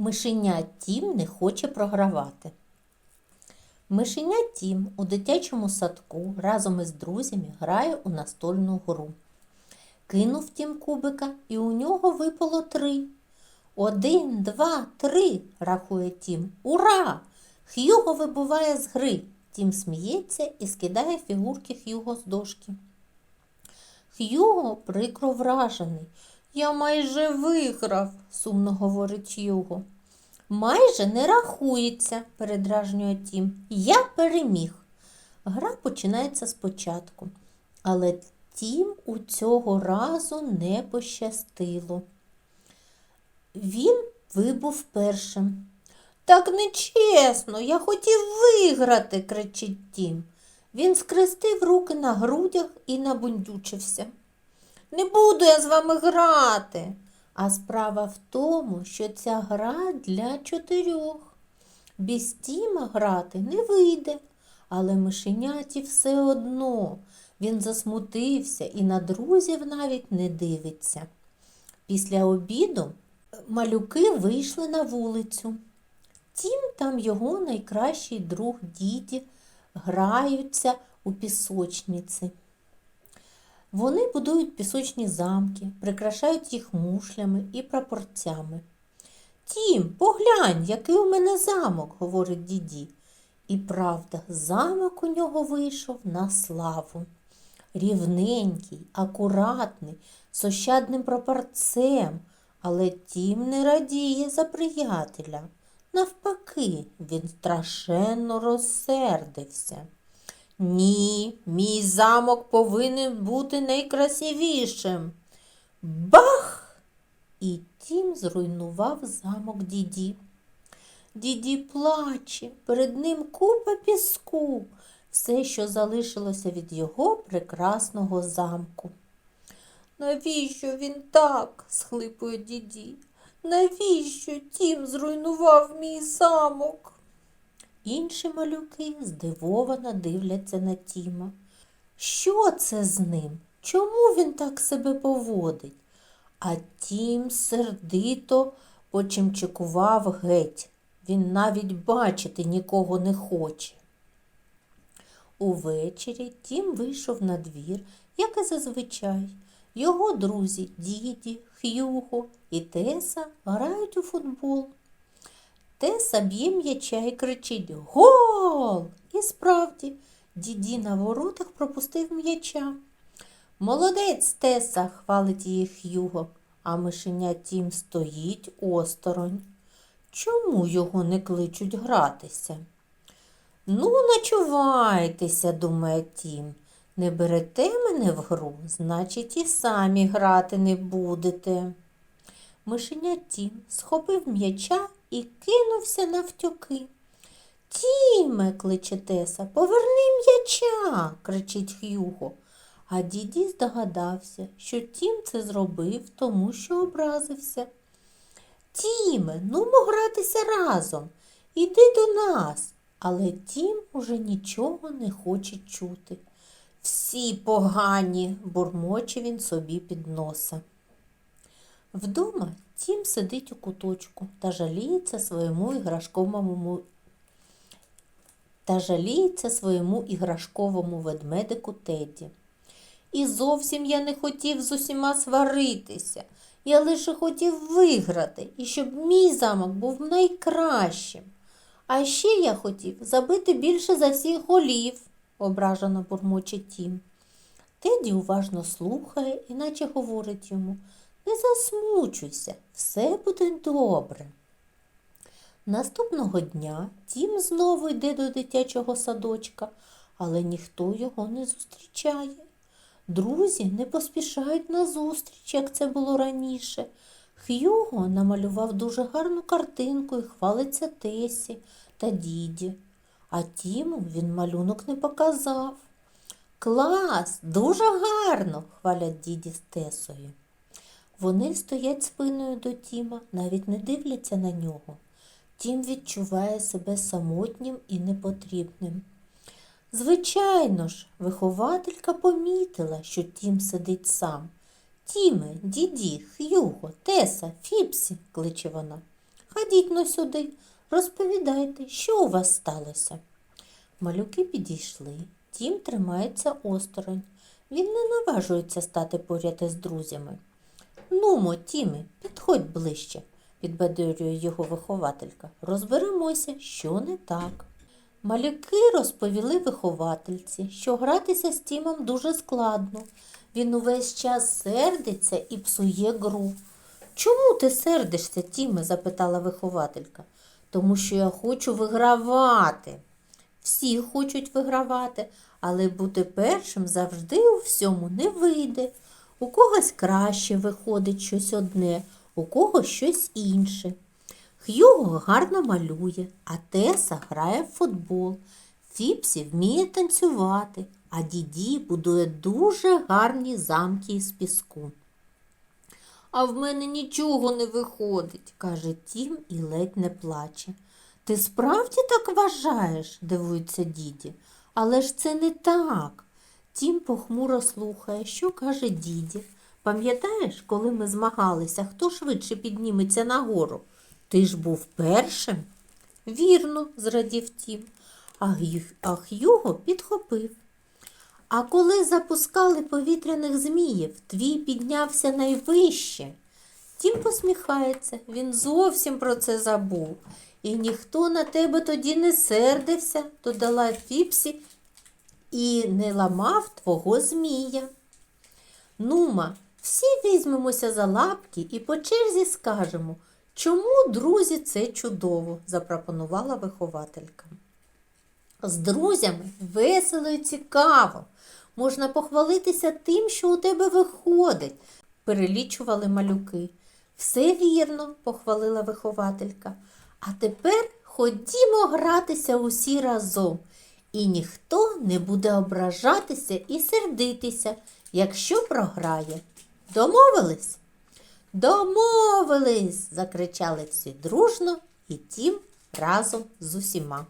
Мишеня Тім не хоче програвати. Мишеня Тім у дитячому садку разом із друзями грає у настольну гру. Кинув Тім кубика, і у нього випало три. Один, два, три, рахує Тім. Ура! Х'юго вибуває з гри. Тім сміється і скидає фігурки Х'юго з дошки. Х'юго прикро вражений. Я майже виграв, сумно говорить Х'юго. Майже не рахується, передражнює Тім. Я переміг. Гра починається спочатку, але Тім у цього разу не пощастило. Він вибув першим. Так нечесно, я хотів виграти, кричить Тім. Він скрестив руки на грудях і набундючився. Не буду я з вами грати. А справа в тому, що ця гра для чотирьох. Без Тіма грати не вийде, але мишеняті все одно. Він засмутився і на друзів навіть не дивиться. Після обіду малюки вийшли на вулицю. Тім там його найкращий друг діді граються у пісочниці. Вони будують пісочні замки, прикрашають їх мушлями і прапорцями. Тім, поглянь, який у мене замок, говорить діді. І правда, замок у нього вийшов на славу. Рівненький, акуратний, з ощадним прапорцем, але тім не радіє за приятеля. Навпаки, він страшенно розсердився. Ні, мій замок повинен бути найкрасивішим. Бах! І тім зруйнував замок діді. Діді плаче, перед ним купа піску, все, що залишилося від його прекрасного замку. Навіщо він так? схлипує діді. Навіщо тім зруйнував мій замок? Інші малюки здивовано дивляться на Тіма. Що це з ним? Чому він так себе поводить? А Тім сердито почимчикував геть. Він навіть бачити нікого не хоче. Увечері Тім вийшов на двір, як і зазвичай. Його друзі Діді, Х'юго і Теса грають у футбол. Теса б'є м'яча і кричить Гол! І справді, діді на воротах пропустив м'яча. Молодець Теса, хвалить її Х'юго, а мишеня Тім стоїть осторонь. Чому його не кличуть гратися? Ну, начувайтеся, думає Тім. Не берете мене в гру, значить, і самі грати не будете. Мишеня Тім схопив м'яча і кинувся навтюки. Тіме, кличе Теса, поверни м'яча, кричить Х'юго. А діді здогадався, що Тім це зробив, тому що образився. Тіме, нумо гратися разом. Іди до нас. Але Тім уже нічого не хоче чути. Всі погані, бурмоче він собі під носа. Вдома Тім сидить у куточку та жаліється своєму іграшковому та жаліється своєму іграшковому ведмедику Теді. І зовсім я не хотів з усіма сваритися. Я лише хотів виграти і щоб мій замок був найкращим. А ще я хотів забити більше за всіх голів, ображено бурмоче Тім. Теді уважно слухає, іначе говорить йому не засмучуйся, все буде добре. Наступного дня Тім знову йде до дитячого садочка, але ніхто його не зустрічає. Друзі не поспішають на зустріч, як це було раніше. Х'юго намалював дуже гарну картинку і хвалиться Тесі та діді. А Тіму він малюнок не показав. Клас, дуже гарно, хвалять діді з Тесою. Вони стоять спиною до Тіма, навіть не дивляться на нього. Тім відчуває себе самотнім і непотрібним. Звичайно ж, вихователька помітила, що Тім сидить сам. Тіме, діді, Х'юго, Теса, Фіпсі, кличе вона. Ходіть но сюди, розповідайте, що у вас сталося. Малюки підійшли. Тім тримається осторонь. Він не наважується стати поряд із друзями. Нумо, Тіме, підходь ближче, підбадьорює його вихователька. Розберемося, що не так. Малюки розповіли виховательці, що гратися з Тімом дуже складно. Він увесь час сердиться і псує гру. Чому ти сердишся, Тіме? запитала вихователька. Тому що я хочу вигравати. Всі хочуть вигравати, але бути першим завжди у всьому не вийде. У когось краще виходить щось одне, у когось щось інше. Х'юго гарно малює, а Теса грає в футбол. Фіпсі вміє танцювати, а Діді будує дуже гарні замки із піску. А в мене нічого не виходить, каже Тім і ледь не плаче. Ти справді так вважаєш? дивується діді. Але ж це не так. Тім похмуро слухає, що каже діді. Пам'ятаєш, коли ми змагалися, хто швидше підніметься нагору? Ти ж був першим? Вірно, зрадів Тім. А Х'юго підхопив. А коли запускали повітряних зміїв, твій піднявся найвище. Тім посміхається, він зовсім про це забув. І ніхто на тебе тоді не сердився, додала Фіпсі, і не ламав твого змія. Нума, всі візьмемося за лапки і по черзі скажемо, чому, друзі, це чудово, запропонувала вихователька. З друзями весело і цікаво. Можна похвалитися тим, що у тебе виходить, перелічували малюки. Все вірно, похвалила вихователька. А тепер ходімо гратися усі разом, і ніхто не буде ображатися і сердитися, якщо програє. Домовились? Домовились, закричали всі дружно і тім разом з усіма.